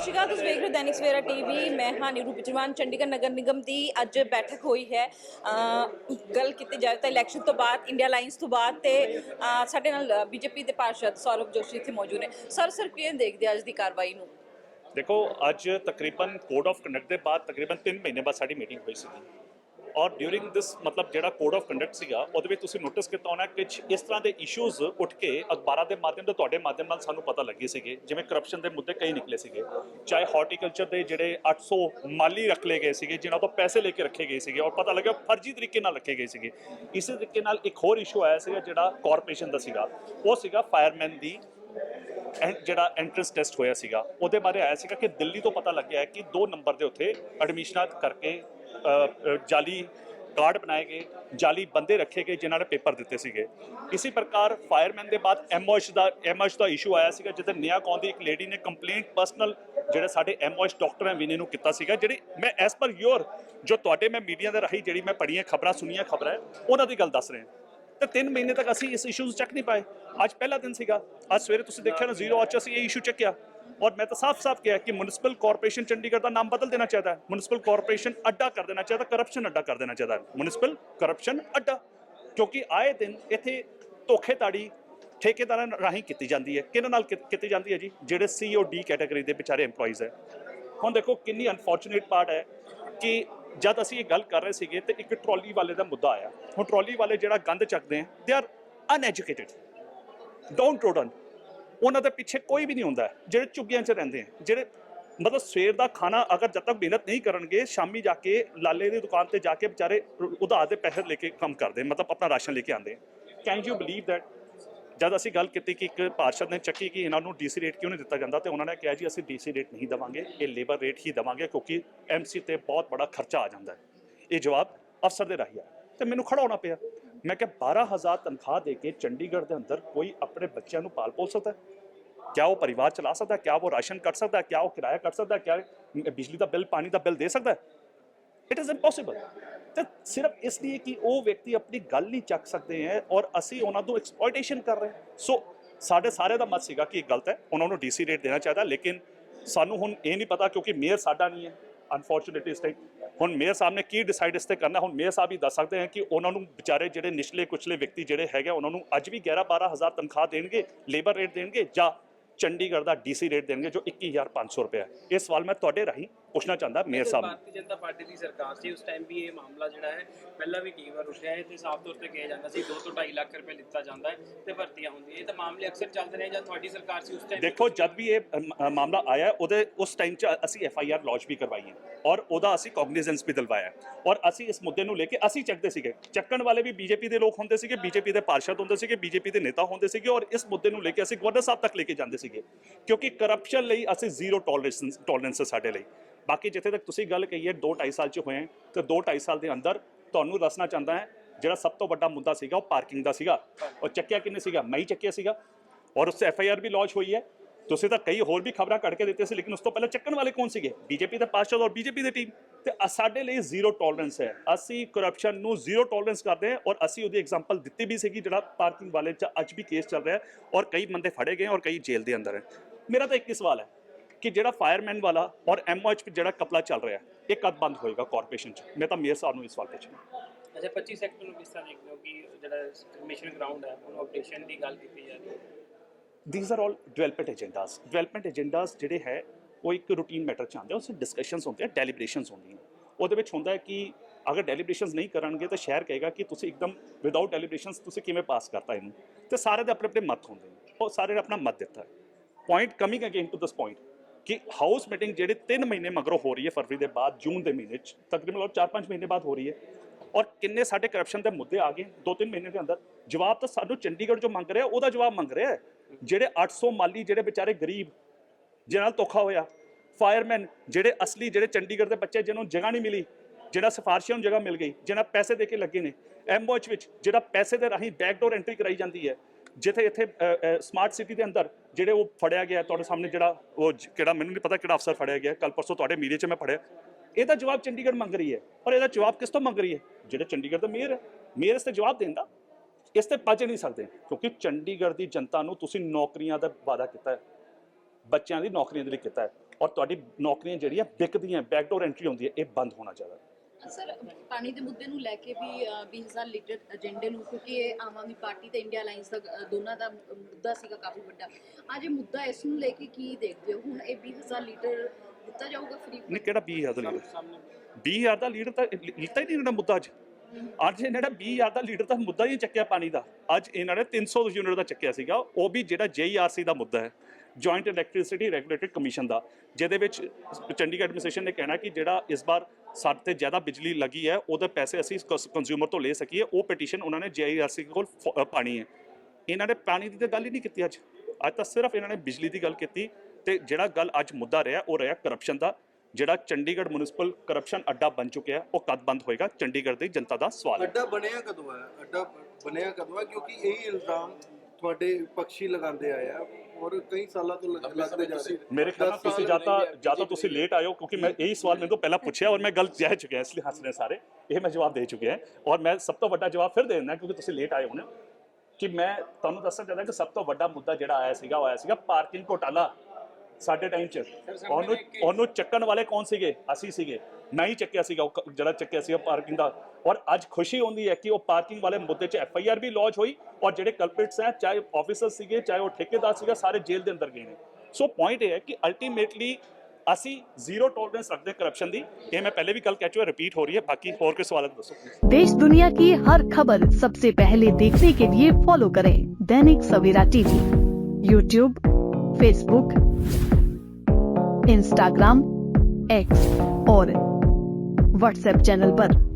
ਸਤਿ ਸ਼੍ਰੀ ਅਕਾਲ, ਤੁਸੀਂ ਵੇਖ ਰਹੇ ਹੋ ਦੈਨਿਕ ਸਵੇਰਾ ਟੀਵੀ ਮੈਂ ਹਾਂ ਨੀਰੂ ਪਿਚਰਵਾਨ ਚੰਡੀਗੜ੍ਹ ਨਗਰ ਨਿਗਮ ਦੀ ਅੱਜ ਬੈਠਕ ਹੋਈ ਹੈ। ਗੱਲ ਕੀਤੀ ਜਾਵੇ ਤਾਂ ਇਲੈਕਸ਼ਨ ਤੋਂ ਬਾਅਦ ਇੰਡੀਆ ਲਾਈਨਸ ਤੋਂ ਬਾਅਦ ਤੇ ਸਾਡੇ ਨਾਲ ਬੀਜੇਪੀ ਦੇ ਪਾਰਸ਼ਦ ਸੌਰਵ ਜੋਸ਼ੀ ਇੱਥੇ ਮੌਜੂਦ ਨੇ। ਸਰ ਸਰ ਕਿਵੇਂ ਦੇਖਦੇ ਅੱਜ ਦੀ ਕਾਰਵਾਈ ਨੂੰ? ਦੇਖੋ, ਅੱਜ ਤਕਰੀਬਨ ਕੋਡ ਆਫ ਕੰਡਕਟ ਦੇ ਬਾਅਦ ਤਕਰੀਬਨ 3 ਮਹੀਨੇ ਬਾਅਦ ਸਾਡੀ ਮੀਟਿੰਗ ਹੋਈ ਸੀ ਔਰ ਡਿਊਰਿੰਗ ਦਿਸ ਮਤਲਬ ਜਿਹੜਾ ਕੋਡ ਆਫ ਕੰਡਕਟ ਸੀਗਾ, ਉਹਦੇ ਵਿੱਚ ਤੁਸੀਂ ਨੋਟਿਸ ਕੀਤਾ ਹੋਣਾ ਕਿ ਇਸ ਤਰ੍ਹਾਂ ਦੇ ਇਸ਼ੂਜ਼ ਉੱਠ ਕੇ ਅਖਬਾਰਾਂ ਦੇ ਮਾਧਿਅਮ ਤੋਂ ਤੁਹਾਡੇ ਮਾਧਿਅਮ ਨਾਲ ਸਾਨੂੰ ਪਤਾ ਲੱਗੇ ਸੀਗੇ, ਜਿਵੇਂ ਕਰਪਸ਼ਨ ਦੇ ਮੁੱਦੇ ਕਈ ਨਿਕਲੇ ਸੀਗੇ। ਚਾਹੇ ਹਾਰਟੀਕਲਚਰ ਦੇ ਜਿਹੜੇ 800 ਮਾਲੀ ਰੱਖ ਲਏ ਗਏ ਸੀਗੇ, ਜਿਨ੍ਹਾਂ ਤੋਂ ਪੈਸੇ ਲੈ ਕੇ ਰੱਖੇ ਗਏ ਸੀਗੇ, ਔਰ ਪਤਾ ਲੱਗਿਆ ਫਰਜ਼ੀ ਤਰੀਕੇ ਨਾਲ ਰੱਖੇ ਗਏ ਸੀਗੇ। ਇਸੇ ਤਰੀਕੇ ਨਾਲ ਇੱਕ ਹੋਰ ਇਸ਼ੂ ਆਇਆ ਸੀਗਾ ਜਿਹੜਾ ਕਾਰਪੋਰੇਸ਼ਨ ਦਾ ਸੀਗਾ। ਉਹ ਸੀਗਾ ਫਾਇਰਮੈਨ ਦੀ ਐਂ- ਜਿਹੜਾ ਐਂਟਰੈਂਸ ਟੈਸਟ ਹੋਇਆ ਸੀਗਾ। ਉਹਦੇ ਬਾਰੇ ਆਇਆ ਸੀਗਾ ਕਿ ਦਿੱਲੀ ਤੋਂ ਪਤਾ ਲੱਗਿਆ ਕਿ 2 ਨੰਬਰ ਦੇ ਉੱਥੇ ਐਡਮਿਸ਼ਨਾਂ ਕਰਕੇ ਜਾਲੀ ਕਾਰਡ ਬਣਾਏ ਗਏ, ਜਾਲੀ ਬੰਦੇ ਰੱਖੇ ਗਏ, ਜਿਨ੍ਹਾਂ ਨੇ ਪੇਪਰ ਦਿੱਤੇ ਸੀਗੇ। ਇਸੇ ਪ੍ਰਕਾਰ ਫਾਇਰਮੈਨ ਦੇ ਬਾਅਦ ਐਮਓਐਚ ਦਾ ਐਮਓਐਚ ਦਾ ਇਸ਼ੂ ਆਇਆ ਸੀਗਾ, ਜਿੱਥੇ ਨਿਆ ਕੌਂ ਦੀ ਇੱਕ ਲੇਡੀ ਨੇ ਕੰਪਲੇਂਟ ਪਰਸਨਲ ਜਿਹੜੇ ਸਾਡੇ ਐਮਓਐਚ ਡਾਕਟਰ ਹੈ, ਵਿਨੇ ਨੂੰ ਕੀਤਾ ਸੀਗਾ, ਜਿਹੜੇ ਮੈਂ ਐਸ ਪਰ ਯੋਰ ਜੋ ਤੁਹਾਡੇ ਮੈਂ ਮੀਡੀਆ ਦੇ ਰਾਹੀਂ ਜਿਹੜੀ ਮੈਂ ਪੜ੍ਹੀਆਂ ਖਬਰਾਂ, ਸੁਣੀਆਂ ਖਬਰਾਂ, ਉਹਨਾਂ ਦੀ ਗੱਲ ਦੱਸ ਰਿਹਾ। ਹਾਂ ਤੇ 3 ਮਹੀਨੇ ਤੱਕ ਅਸੀਂ ਇਸ ਇਸ਼ੂ ਨੂੰ ਚੱਕ ਨਹੀਂ ਪਾਏ। ਅੱਜ ਪਹਿਲਾ ਦਿਨ ਸੀਗਾ। ਅੱਜ ਸਵੇਰੇ ਤੁਸੀਂ ਦੇਖਿਆ ਨਾ ਜ਼ੀਰੋ ਅੱਜ ਅਸੀਂ ਇਹ ਇਸ਼ੂ ਚੱਕਿਆ ਔਰ ਮੈਂ ਤਾਂ ਸਾਫ਼-ਸਾਫ਼ ਕਿਹਾ ਕਿ ਮਿਊਨਿਸਪਲ ਕਾਰਪੋਰੇਸ਼ਨ ਚੰਡੀਗੜ੍ਹ ਦਾ ਨਾਮ ਬਦਲ ਦੇਣਾ ਚਾਹੀਦਾ ਹੈ। ਮਿਊਨਿਸਪਲ ਕਾਰਪੋਰੇਸ਼ਨ ਅੱਡਾ ਕਰ ਦੇਣਾ ਚਾਹੀਦਾ ਕਰਪਸ਼ਨ ਅੱਡਾ ਕਰ ਦੇਣਾ ਚਾਹੀਦਾ ਹੈ। ਮਿਊਨਿਸਪਲ ਕਰਪਸ਼ਨ ਅੱਡਾ, ਕਿਉਂਕਿ ਆਏ ਦਿਨ ਇੱਥੇ ਧੋਖੇਧਾੜੀ ਠੇਕੇਦਾਰਾਂ ਰਾਹੀਂ ਕੀਤੀ ਜਾਂਦੀ ਹੈ। ਕਿਹਨਾਂ ਨਾਲ ਕੀਤੀ ਜਾਂਦੀ ਹੈ ਜੀ? ਜਿਹੜੇ ਸੀ ਓ ਡੀ ਕੈਟਾਗਰੀ ਦੇ ਵਿਚਾਰੇ EMPLOYEES ਹੈ। ਹੁਣ ਦੇਖੋ ਕਿੰਨੀ ਅਨਫੋਰਚੂਨੇਟ ਪਾਰਟ ਹੈ ਕਿ ਜਦ ਅਸੀਂ ਇਹ ਗੱਲ ਕਰ ਰਹੇ ਸੀਗੇ ਤੇ ਇੱਕ ਟਰਾਲੀ ਵਾਲੇ ਦਾ ਮੁੱਦਾ ਆਇਆ। ਹੁਣ ਟਰਾਲੀ ਵਾਲੇ ਜਿਹੜਾ ਗੰਦ ਚੱਕਦੇ ਆ they are uneducated down trodden ਉਹਨਾਂ ਦੇ ਪਿੱਛੇ ਕੋਈ ਵੀ ਨਹੀਂ ਹੁੰਦਾ। ਜਿਹੜੇ ਝੁੱਗੀਆਂ 'ਚ ਰਹਿੰਦੇ ਆ, ਜਿਹੜੇ ਮਤਲਬ ਸਵੇਰ ਦਾ ਖਾਣਾ ਅਗਰ ਜਦ ਤੱਕ ਮਿਹਨਤ ਨਹੀਂ ਕਰਨਗੇ, ਸ਼ਾਮੀ ਜਾ ਕੇ ਲਾਲੇ ਦੀ ਦੁਕਾਨ ਤੇ ਜਾ ਕੇ ਵਿਚਾਰੇ ਉਧਾਰ ਦੇ ਪੈਸੇ ਲੈ ਕੇ ਕੰਮ ਕਰਦੇ, ਮਤਲਬ ਆਪਣਾ ਰਾਸ਼ਨ ਲੈ ਕੇ ਆਉਂਦੇ ਕੈਨ ਯੂ ਬਲੀਵ ਦੈਟ ਜਦ ਅਸੀਂ ਗੱਲ ਕੀਤੀ ਕਿ ਇੱਕ ਪਾਰਸ਼ਦ ਨੇ ਚੱਕੀ ਕਿ ਇਹਨਾਂ ਨੂੰ ਡੀਸੀ ਰੇਟ ਕਿਉਂ ਨਹੀਂ ਦਿੱਤਾ ਜਾਂਦਾ, ਤੇ ਉਹਨਾਂ ਨੇ ਕਿਹਾ ਜੀ, ਅਸੀਂ ਡੀਸੀ ਰੇਟ ਨਹੀਂ ਦੇਵਾਂਗੇ, ਇਹ ਲੇਬਰ ਰੇਟ ਹੀ ਦੇਵਾਂਗੇ, ਕਿਉਂਕਿ ਐਮਸੀ ਤੇ ਬਹੁਤ ਬੜਾ ਖਰਚਾ ਆ ਜਾਂਦਾ ਹੈ। ਇਹ ਜਵਾਬ ਅਫਸਰ ਦੇ ਰਾਹੀਂ ਆ। ਤੇ ਮੈਨੂੰ ਖੜਾ ਹੋਣਾ ਪਿਆ। ਮੈਂ ਕਿਹਾ 12000 ਤਨਖਾਹ ਦੇ ਕੇ ਚੰਡੀਗੜ੍ਹ ਦੇ ਅੰਦਰ ਕੋਈ ਆਪਣੇ ਬੱਚਿਆਂ ਨੂੰ ਪਾਲ ਪੋਲ ਸਕਦਾ ਕਿਆ ਉਹ ਪਰਿਵਾਰ ਚਲਾ ਸਕਦਾ ਕਿਆ ਉਹ ਰਾਸ਼ਨ ਕੱਟ ਸਕਦਾ ਕਿਆ ਉਹ ਕਿਰਾਇਆ ਕੱਟ ਸਕਦਾ ਕਿਆ ਬਿਜਲੀ ਦਾ ਬਿੱਲ, ਪਾਣੀ ਦਾ ਬਿੱਲ ਦੇ ਸਕਦਾ ਇਟ ਇਜ਼ ਇੰਪੋਸੀਬਲ ਤੇ ਸਿਰਫ ਇਸ ਲਈ ਕਿ ਉਹ ਵਿਅਕਤੀ ਆਪਣੀ ਗੱਲ ਨਹੀਂ ਚੱਕ ਸਕਦੇ ਹੈ ਔਰ ਅਸੀਂ ਉਹਨਾਂ ਤੋਂ ਐਕਸਪਲੋਇਟੇਸ਼ਨ ਕਰ ਰਹੇ ਸੋ ਸਾਡੇ ਸਾਰੇ ਦਾ ਮਤ ਸੀਗਾ ਕਿ ਇਹ ਗਲਤ ਹੈ। ਉਹਨਾਂ ਨੂੰ ਡੀਸੀ ਰੇਟ ਦੇਣਾ ਚਾਹੀਦਾ, ਲੇਕਿਨ ਸਾਨੂੰ ਹੁਣ ਇਹ ਨਹੀਂ ਪਤਾ ਕਿਉਂਕਿ ਮੇਅਰ ਸਾਡਾ ਨਹੀਂ ਹੈ। ਅਨਫੋਰਚੂਨੇਟਲੀ ਇਸ ਟਾਈਮ ਹੁਣ ਮੇਅਰ ਸਾਹਿਬ ਨੇ ਕੀ ਡਿਸਾਈਡ ਇਸ ਤੇ ਕਰਨਾ? ਹੁਣ ਮੇਅਰ ਸਾਹਿਬ ਹੀ ਦੱਸ ਸਕਦੇ ਹੈ ਕਿ ਉਹਨਾਂ ਨੂੰ ਵਿਚਾਰੇ ਜਿਹੜੇ ਨਿਚਲੇ ਕੁਚਲੇ ਵਿਅਕਤੀ ਜਿਹੜੇ ਹੈਗੇ ਉਹਨਾਂ ਨੂੰ ਅੱਜ ਵੀ 11 12000 ਤਨਖਾਹ ਦੇਣਗੇ ਲੇਬਰ ਰੇਟ ਦੇਣਗੇ ਜਾਂ ਚੰਡੀਗੜ੍ਹ ਦਾ ਡੀਸੀ ਰੇਟ ਦੇਣਗੇ ਜੋ 21500 ਰੁਪਏ ਹੈ। ਇਹ ਸਵਾਲ ਮੈਂ ਤੁਹਾਡੇ ਰਾਹੀਂ ਪੁੱਛਣਾ ਚਾਹੁੰਦਾ ਮੇਅਰ ਸਾਹਿਬ ਨੂੰ। ਭਾਰਤੀ ਜਨਤਾ ਪਾਰਟੀ ਦੀ ਸਰਕਾਰ ਸੀ ਉਸ ਟਾਈਮ ਵੀ ਇਹ ਮਾਮਲਾ ਜਿਹੜਾ ਹੈ ਪਹਿਲਾਂ ਵੀ ਕਈ ਵਾਰ ਉੱਠਿਆ ਹੈ ਤੇ ਸਾਫ਼ ਤੌਰ ਤੇ ਕਿਹਾ ਜਾਂਦਾ ਸੀ 2 ਤੋਂ 2.5 ਲੱਖ ਰੁਪਏ ਲਿੱਤਾ ਜਾਂਦਾ ਹੈ ਤੇ ਭਰਤੀਆਂ ਹੁੰਦੀਆਂ। ਇਹ ਤਾਂ ਮਾਮਲੇ ਅਕਸਰ ਚੱਲਦੇ ਰਹੇ ਜਦ ਤੁਹਾਡੀ ਸਰਕਾਰ ਸੀ ਉਸ ਟਾਈਮ ਦੇਖੋ ਜਦ ਵੀ ਇਹ ਮਾਮਲਾ ਆਇਆ ਉਹਦੇ ਉਸ ਟਾਈਮ 'ਚ ਅਸੀਂ ਐਫ ਆਈ ਆਰ ਲਾਂਚ ਵੀ ਕਰਵਾਈ ਹੈ ਔਰ ਉਹਦਾ ਅਸੀਂ ਕੌਗਨੀਜ਼ੈਂਸ ਵੀ ਦਿਲਵਾਇਆ। ਔਰ ਅਸੀਂ ਇਸ ਮੁੱਦੇ ਨੂੰ ਲੈ ਕੇ ਅਸੀਂ ਚੱਕਦੇ ਸੀਗੇ। ਚੱਕਣ ਵਾਲੇ ਵੀ ਬੀਜੇਪੀ ਦੇ ਲੋਕ ਹੁੰਦੇ ਸੀਗੇ ਬੀਜੇਪੀ ਦੇ ਪਾਰਸ਼ਦ ਹੁੰਦੇ ਸੀਗੇ ਬੀਜੇਪੀ ਦੇ ਨੇਤਾ ਹੁੰਦੇ ਸੀਗੇ ਔਰ ਇਸ ਮੁੱਦੇ ਨੂੰ ਲੈ ਕੇ ਅਸੀਂ ਗਵਰਨਰ ਸਾਹਿਬ ਤੱਕ ਲੈ ਕੇ ਜਾਂਦੇ ਸੀਗੇ। ਕਿਉਂਕਿ ਕਰਪਸ਼ਨ ਲਈ ਅਸੀਂ ਜ਼ੀਰੋ ਟੋਲਰੈਂਸ ਟੋਲਰੈਂਸ ਹੈ ਸਾਡੇ ਲਈ। ਬਾਕੀ ਜਿੱਥੇ ਤੱਕ ਤੁਸੀਂ ਗੱਲ ਕਹੀ ਹੈ 2 2.5 ਸਾਲ 'ਚ ਹੋਏ ਹੈ, ਤੇ 2 2.5 ਸਾਲ ਦੇ ਅੰਦਰ ਤੁਹਾਨੂੰ ਦੱਸਣਾ ਚਾਹੁੰਦਾ ਹੈ ਜਿਹੜਾ ਸਭ ਤੋਂ ਵੱਡਾ ਮੁੱਦਾ ਸੀਗਾ ਉਹ ਪਾਰਕਿੰਗ ਦਾ ਸੀਗਾ। ਉਹ ਚੱਕਿਆ ਕਿੰਨੇ ਸੀਗਾ? ਮੈਂ ਹੀ ਚੱਕਿਆ ਸੀਗਾ। ਔਰ ਉਸ 'ਤੇ ਐਫ ਆਈ ਆਰ ਵੀ ਲਾਂਚ ਹੋਈ ਹੈ। ਤੁਸੀਂ ਤਾਂ ਕਈ ਹੋਰ ਵੀ ਖਬਰਾਂ ਕੱਢ ਕੇ ਦਿੱਤੇ ਸੀ ਲੇਕਿਨ ਉਸ ਤੋਂ ਪਹਿਲਾਂ ਚੱਕਣ ਵਾਲੇ ਕੌਣ ਸੀਗੇ? ਬੀਜੇਪੀ ਦੇ ਪਾਰਸ਼ਦ ਔਰ ਬੀਜੇਪੀ ਦੀ ਟੀਮ ਤੇ ਸਾਡੇ ਲਈ ਜ਼ੀਰੋ ਟੋਲਰੈਂਸ ਹੈ। ਅਸੀਂ ਕਰਪਸ਼ਨ ਨੂੰ ਜ਼ੀਰੋ ਟੋਲਰੈਂਸ ਕਰਦੇ ਹਾਂ ਔਰ ਅਸੀਂ ਉਹਦੀ ਐਗਜ਼ਾਮਪਲ ਦਿੱਤੀ ਵੀ ਸੀਗੀ ਜਿਹੜਾ ਪਾਰਕਿੰਗ ਵਾਲੇ 'ਚ ਅੱਜ ਵੀ ਕੇਸ ਚੱਲ ਰਿਹਾ ਔਰ ਕਈ ਬੰਦੇ ਫੜੇ ਗਏ ਔਰ ਕਈ ਜੇਲ੍ਹ ਦੇ ਅੰਦਰ ਹੈ। ਮੇਰਾ ਤਾਂ ਇੱਕ ਹੀ ਸਵਾਲ ਹੈ। ਕਿ ਜਿਹੜਾ ਫਾਇਰਮੈਨ ਵਾਲਾ ਔਰ ਐਮਓਐਚ ਜਿਹੜਾ ਕਪਲਾ ਚੱਲ ਰਿਹਾ ਇਹ ਕਦ ਬੰਦ ਹੋਏਗਾ ਕਾਰਪੋਰੇਸ਼ਨ 'ਚ? ਮੈਂ ਤਾਂ ਮੇਅਰ ਸਾਹਿਬ ਨੂੰ ਇਸ ਸਵਾਲ ਪੁੱਛਣਾ। ਅੱਛਾ 25 ਸੈਕਟਰ ਨੂੰ ਕਿਸ ਤਰ੍ਹਾਂ ਦੇਖਦੇ ਹੋ ਕਿ ਜਿਹੜਾ ਕਮਿਸ਼ਨ ਗਰਾਊਂਡ ਹੈ ਉਹਨੂੰ ਅਪਡੇਸ਼ਨ ਦੀ ਗੱਲ ਕੀਤੀ ਜਾ ਰਹੀ ਹੈ? These are all development agendas development agendas ਜਿਹੜੇ ਹੈ ਉਹ ਇੱਕ ਰੂਟੀਨ ਮੈਟਰ ਚ ਆਉਂਦੇ ਉਸ ਡਿਸਕਸ਼ਨਸ ਹੁੰਦੇ ਆ ਡੈਲੀਬਰੇਸ਼ਨਸ ਹੁੰਦੀਆਂ ਉਹਦੇ ਵਿੱਚ ਹੁੰਦਾ ਹੈ ਕਿ ਅਗਰ ਡੈਲੀਬਰੇਸ਼ਨਸ ਨਹੀਂ ਕਰਨਗੇ ਤਾਂ ਸ਼ਹਿਰ ਕਹੇਗਾ ਕਿ ਤੁਸੀਂ ਇੱਕਦਮ ਵਿਦਆਊਟ ਡੈਲੀਬਰੇਸ਼ਨਸ ਤੁਸੀਂ ਕਿਵੇਂ ਪਾਸ ਕਰਤਾ ਇਹਨੂੰ? ਤੇ ਸਾਰੇ ਦੇ ਆਪਣੇ ਆਪਣੇ ਮਤ ਹੁੰਦੇ ਉਹ ਸਾਰੇ ਨੇ ਆਪਣਾ ਮਤ ਦਿੱਤਾ। Point coming again to this point ਕਿ ਹਾਊਸ ਮੀਟਿੰਗ ਜਿਹੜੇ 3 ਮਹੀਨੇ ਮਗਰੋਂ ਹੋ ਰਹੀ ਹੈ ਫਰਵਰੀ ਦੇ ਬਾਅਦ, ਜੂਨ ਦੇ ਮਹੀਨੇ ਚ, ਤਕਰੀਬਨ 4-5 ਮਹੀਨੇ ਬਾਅਦ ਹੋ ਰਹੀ ਹੈ। ਔਰ ਕਿੰਨੇ ਸਾਡੇ ਕਰਪਸ਼ਨ ਦੇ ਮੁੱਦੇ ਆ ਗਏ 2-3 ਮਹੀਨੇ ਦੇ ਅੰਦਰ। ਜਵਾਬ ਤਾਂ ਸਾਨੂੰ ਚੰਡੀਗੜ੍ਹ ਜੋ ਮੰਗ ਰਿਹਾ, ਉਹਦਾ ਜਵਾਬ ਮੰਗ ਰਿਹਾ ਹੈ। ਜਿਹੜੇ 800 ਮਾਲੀ ਜਿਹੜੇ ਵਿਚਾਰੇ ਗਰੀਬ, ਜਿਹਨਾਂ ਨਾਲ ਧੋਖਾ ਹੋਇਆ ਫਾਇਰਮੈਨ ਜਿਹੜੇ ਅਸਲੀ ਜਿਹੜੇ ਚੰਡੀਗੜ੍ਹ ਦੇ ਬੱਚੇ ਜਿਹਨਾਂ ਨੂੰ ਜਗ੍ਹਾ ਨਹੀਂ ਮਿਲੀ ਜਿਹੜਾ ਸਿਫਾਰਸ਼ੀਆਂ ਨੂੰ ਜਗ੍ਹਾ ਮਿਲ ਗਈ, ਜਿਹਨਾਂ ਪੈਸੇ ਦੇ ਕੇ ਲੱਗੇ ਨੇ ਐਮਓਐਚ ਵਿੱਚ ਜਿਹੜਾ ਪੈਸੇ ਦੇ ਰਾਹੀਂ ਬੈਕਡੋਰ ਐਂਟਰੀ ਕਰਾਈ ਜਾਂਦੀ ਹੈ ਜਿੱਥੇ ਇੱਥੇ ਸਮਾਰਟ ਸਿਟੀ ਦੇ ਅੰਦਰ ਜਿਹੜੇ ਉਹ ਫੜਿਆ ਗਿਆ, ਤੁਹਾਡੇ ਸਾਹਮਣੇ ਜਿਹੜਾ ਉਹ ਕਿਹੜਾ ਮੈਨੂੰ ਨਹੀਂ ਪਤਾ ਕਿਹੜਾ ਅਫਸਰ ਫੜਿਆ ਗਿਆ। ਕੱਲ ਪਰਸੋਂ ਤੁਹਾਡੇ ਮੀਡੀਆ 'ਚ ਮੈਂ ਪੜਿਆ ਇਹਦਾ ਜਵਾਬ ਚੰਡੀਗੜ੍ਹ ਮੰਗ ਰਹੀ ਹੈ। ਔਰ ਇਹਦਾ ਜਵਾਬ ਕਿਸ ਤੋਂ ਮੰਗ ਰਹੀ ਹੈ? ਜਿਹੜਾ ਚੰਡੀਗੜ੍ਹ ਦਾ ਮੇਅਰ ਹੈ। ਮੇਅਰ ਇਸ ਤੇ ਜਵਾਬ ਦਿੰਦਾ ਇਸ ਤੇ ਪੱਜ ਨਹੀਂ ਸਕਦੇ। ਕਿਉਂਕਿ ਚੰਡੀਗੜ੍ਹ ਦੀ ਜਨਤਾ ਨੂੰ ਤੁਸੀਂ ਨੌਕਰੀਆਂ ਦਾ ਵਾਅਦਾ ਕੀਤਾ ਹੈ। ਬੱਚਿਆਂ ਦੀ ਨੌਕਰੀਆਂ ਦੇ ਲਈ ਕੀਤਾ ਹੈ। ਔਰ ਤੁਹਾਡੀ ਨੌਕਰੀਆਂ ਜਿਹੜੀਆਂ ਵਿਕਦੀਆਂ ਬੈਕਡੋਰ ਐਂਟਰੀ ਹੁੰਦੀ ਹੈ, ਇਹ ਬੰਦ ਹੋਣਾ ਚਾਹੀਦਾ। ਸਰ ਪਾਣੀ ਦੇ ਮੁੱਦੇ ਨੂੰ ਲੈ ਕੇ ਵੀ ਅ, 20000 ਲੀਟਰ ਏਜੰਡੇ ਨੂੰ ਕਿਉਂਕਿ ਇਹ ਆਮ ਆਦਮੀ ਪਾਰਟੀ ਤੇ ਇੰਡੀਆ ਅਲਾਈਅੰਸ ਦਾ ਦੋਨਾਂ ਦਾ ਮੁੱਦਾ ਸੀਗਾ ਕਾਫੀ ਵੱਡਾ। ਅੱਜ ਇਹ ਮੁੱਦਾ ਇਸ ਨੂੰ ਲੈ ਕੇ ਕੀ ਦੇਖਦੇ ਹੋ? ਹੁਣ ਇਹ 20000 ਲੀਟਰ ਦਿੱਤਾ ਜਾਊਗਾ ਫ੍ਰੀ ਨਹੀਂ ਕਿਹੜਾ 20000 ਦਾ ਲੀਟਰ? ਸਾਹਮਣੇ। 20000 ਦਾ ਲੀਟਰ ਤਾਂ ਲਿੱਤਾ ਹੀ ਨਹੀਂ ਇਹਨਾਂ ਨੇ ਮੁੱਦਾ ਅੱਜ। ਅੱਜ ਇਹਨਾਂ ਨੇ 20000 ਦਾ ਲੀਟਰ ਤਾਂ ਮੁੱਦਾ ਹੀ ਨਹੀਂ ਚੱਕਿਆ ਪਾਣੀ ਦਾ। ਅੱਜ ਇਹਨਾਂ ਨੇ 300 ਯੂਨਿਟ ਦਾ ਚੱਕਿਆ ਸੀਗਾ। ਉਹ ਵੀ ਜਿਹੜਾ ਜੀਆਰਸੀ ਦਾ ਮੁੱਦਾ ਹੈ ਜੁਆਇੰਟ ਇਲੈਕਟ੍ਰਿਸਿਟੀ ਰੈਗੂਲੇਟਡ ਕਮਿਸ਼ਨ ਦਾ ਜਿਹਦੇ ਵਿੱਚ ਚੰਡੀਗੜ੍ਹ ਐਡਮਿਨਿਸਟ੍ਰੇਸ਼ਨ ਨੇ ਕਹਿਣਾ ਕਿ ਜਿਹੜਾ ਇਸ ਵਾਰ ਸਾਡੇ ਤੇ ਜ਼ਿਆਦਾ ਬਿਜਲੀ ਲੱਗੀ ਹੈ, ਉਹਦੇ ਪੈਸੇ ਅਸੀਂ ਕੰਜ਼ਿਊਮਰ ਤੋਂ ਲੈ ਸਕੀਏ, ਉਹ ਪਟੀਸ਼ਨ ਉਹਨਾਂ ਨੇ ਜੀਆਰਸੀ ਕੋਲ ਪਾਣੀ ਹੈ। ਇਹਨਾਂ ਨੇ ਪਾਣੀ ਦੀ ਤਾਂ ਗੱਲ ਹੀ ਨਹੀਂ ਕੀਤੀ ਅੱਜ। ਅੱਜ ਤਾਂ ਸਿਰਫ ਇਹਨਾਂ ਨੇ ਬਿਜਲੀ ਦੀ ਗੱਲ ਕੀਤੀ ਤੇ ਜਿਹੜਾ ਗੱਲ ਅੱਜ ਮੁੱਦਾ ਰਿਹਾ, ਉਹ ਰਿਹਾ ਕਰਪਸ਼ਨ ਦਾ, ਜਿਹੜਾ ਚੰਡੀਗੜ੍ਹ ਮਿਊਨਿਸਪਲ ਕਰਪਸ਼ਨ ਅੱਡਾ ਬਣ ਚੁੱਕਿਆ, ਉਹ ਕਦ ਬੰਦ ਹੋਏਗਾ, ਚੰਡੀਗੜ੍ਹ ਦੀ ਜਨਤਾ ਦਾ ਸਵਾਲ ਹੈ। ਅੱਡਾ ਬਣਿਆ ਕਦੋਂ ਹੈ? ਅੱਡਾ ਬਣਿਆ ਕਦੋਂ ਹੈ? ਕਿਉਂਕਿ ਇਹ ਇਲਜ਼ਾਮ ਤੁਹਾਡੇ ਪਕਸ਼ੀ ਲਗਾਉਂਦੇ ਆਏ ਔਰ ਕਈ ਸਾਲਾਂ ਤੋਂ ਲੱਗ- ਲੱਗਦੇ ਜਾ ਰਹੇ ਮੇਰੇ ਖਿਆਲ ਨਾਲ ਦਸ ਤੁਸੀਂ ਸਾਲ ਜਾਂ ਤਾਂ ਜਾਂ ਤਾਂ ਤੁਸੀਂ ਲੇਟ ਆਇਓ ਕਿਉਂਕਿ ਮੈਂ ਇਹੀ ਸਵਾਲ ਮੈਨੂੰ ਤੋਂ ਪਹਿਲਾਂ ਪੁੱਛਿਆ ਔਰ ਮੈਂ ਗੱਲ ਕਹਿ ਚੁੱਕਿਆ ਇਸ ਲਈ ਹੱਸ ਰਹੇ ਸਾਰੇ। ਇਹ ਮੈਂ ਜਵਾਬ ਦੇ ਚੁੱਕਿਆ ਔਰ ਮੈਂ ਸਭ ਤੋਂ ਵੱਡਾ ਜਵਾਬ ਫਿਰ ਦੇ ਦਿੰਦਾ ਕਿਉਂਕਿ ਤੁਸੀਂ ਲੇਟ ਆਏ ਹੋਣੇ ਕਿ ਮੈਂ ਤੁਹਾਨੂੰ ਦੱਸਣਾ ਚਾਹੁੰਦਾ ਕਿ ਸਭ ਤੋਂ ਵੱਡਾ ਮੁੱਦਾ ਜਿਹੜਾ ਆਇਆ ਸੀਗਾ ਉਹ ਆਇਆ ਸੀਗਾ ਪਾਰਕਿੰਗ ਘੋਟਾਲਾ ਸਾਡੇ ਟਾਈਮ 'ਚ। ਉਹਨੂੰ ਉਹਨੂੰ ਚੱਕਣ ਵਾਲੇ ਕੌਣ ਸੀਗੇ? ਅਸੀਂ ਸੀਗੇ। ਮੈਂ ਹੀ ਚੱਕਿਆ ਸੀਗਾ ਉਹ ਕ- ਜਿਹੜਾ ਚੱਕਿਆ ਸੀਗਾ ਪਾਰਕਿੰਗ ਦਾ ਔਰ ਅੱਜ ਖੁਸ਼ੀ ਹੁੰਦੀ ਹੈ ਕਿ ਉਹ ਪਾਰਕਿੰਗ ਵਾਲੇ ਮੁੱਦੇ 'ਚ ਐਫ ਆਈ ਆਰ ਵੀ ਲੌਂਚ ਹੋਈ ਔਰ ਜਿਹੜੇ ਕਲਪਿਟਸ ਹੈ ਚਾਹੇ ਆਫੀਸਰ ਸੀਗੇ ਚਾਹੇ ਉਹ ਠੇਕੇਦਾਰ ਸੀਗਾ ਸਾਰੇ ਜੇਲ੍ਹ ਦੇ ਅੰਦਰ ਗਏ ਨੇ ਸੋ ਪੁਆਇੰਟ ਇਹ ਹੈ ਕਿ ਅਲਟੀਮੇਟਲੀ ਅਸੀਂ ਜ਼ੀਰੋ ਟੋਲਰੈਂਸ ਰੱਖਦੇ ਕਰਪਸ਼ਨ ਦੀ ਇਹ ਮੈਂ ਪਹਿਲੇ ਵੀ ਗੱਲ ਕਹਿ ਚੁੱਕਾ ਰਿਪੀਟ ਹੋ ਰਹੀ ਹੈ ਬਾਕੀ ਹੋਰ ਕੋਈ ਸਵਾਲ ਹੈ ਤਾਂ ਦੱਸੋ please। देश दुनिया की हर खबर सबसे पहले देखने के लिए फॉलो करें Dainik Savera TV YouTube Facebook Instagram X और व्हाट्सएप चैनल पर।